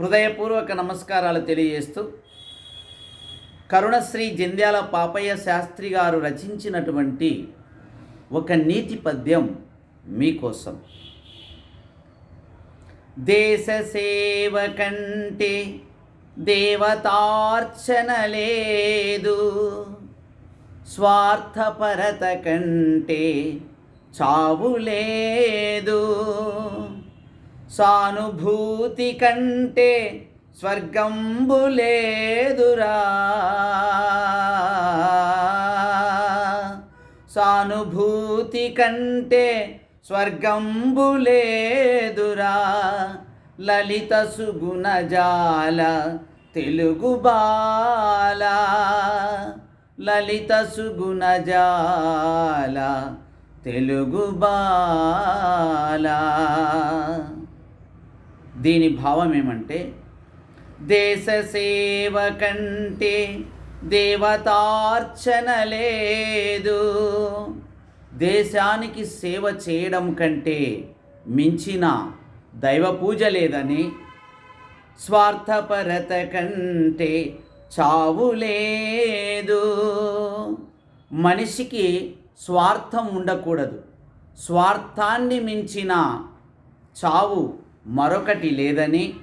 హృదయపూర్వక నమస్కారాలు తెలియజేస్తూ కరుణశ్రీ జంధ్యాల పాపయ్య శాస్త్రి గారు రచించినటువంటి ఒక నీతి పద్యం మీకోసం. దేశ సేవ కంటే దేవతార్చన లేదు. స్వార్థపరత కంటే చావు లేదు. సానుభూతి కంటే స్వర్గంబు లేదురా. సానుభూతి కంటే స్వర్గంబు లేదురా. లలిత సుగుణజాల తెలుగు బాల. లలిత సుగుణజాల తెలుగు బాలా. దీని భావం ఏమంటే దేశ సేవ కంటే దేవతార్చన లేదు. దేశానికి సేవ చేయడం కంటే మించిన దైవ పూజ లేదని స్వార్థపరత కంటే చావు లేదు. మనిషికి స్వార్థం ఉండకూడదు. స్వార్థాన్ని మించిన చావు మరొకటి లేదని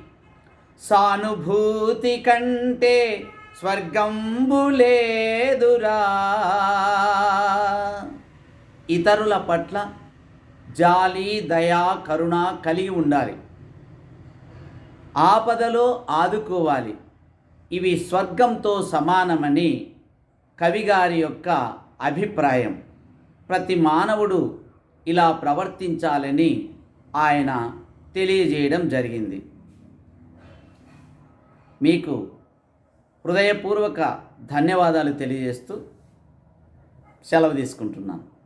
సానుభూతి కంటే స్వర్గంబు లేదురా. ఇతరుల పట్ల జాలి దయా కరుణ కలిగి ఉండాలి. ఆపదలో ఆదుకోవాలి. ఇవి స్వర్గంతో సమానమని కవిగారి యొక్క అభిప్రాయం. ప్రతి మానవుడు ఇలా ప్రవర్తించాలని ఆయన తెలియజేయడం జరిగింది. మీకు హృదయపూర్వక ధన్యవాదాలు తెలియజేస్తూ సెలవు తీసుకుంటున్నాను.